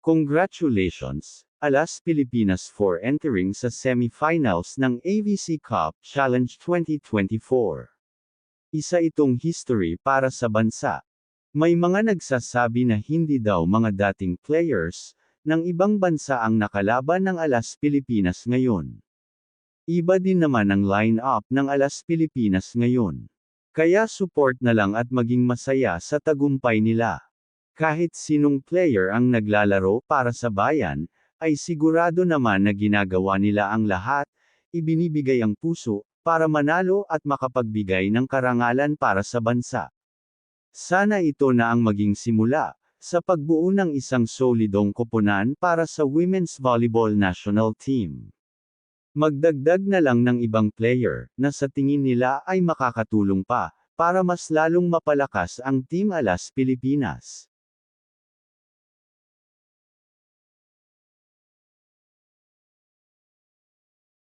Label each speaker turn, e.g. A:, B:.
A: Congratulations, Alas Pilipinas for entering sa semifinals ng AVC Cup Challenge 2024. Isa itong history para sa bansa. May mga nagsasabi na hindi daw mga dating players ng ibang bansa ang nakalaban ng Alas Pilipinas ngayon. Iba din naman ang line-up ng Alas Pilipinas ngayon. Kaya support na lang at maging masaya sa tagumpay nila. Kahit sinong player ang naglalaro para sa bayan, ay sigurado naman na ginagawa nila ang lahat, ibinibigay ang puso, para manalo at makapagbigay ng karangalan para sa bansa. Sana ito na ang maging simula, sa pagbuo ng isang solidong koponan para sa Women's Volleyball National Team. Magdagdag na lang ng ibang player, na sa tingin nila ay makakatulong pa, para mas lalong mapalakas ang Team Alas Pilipinas.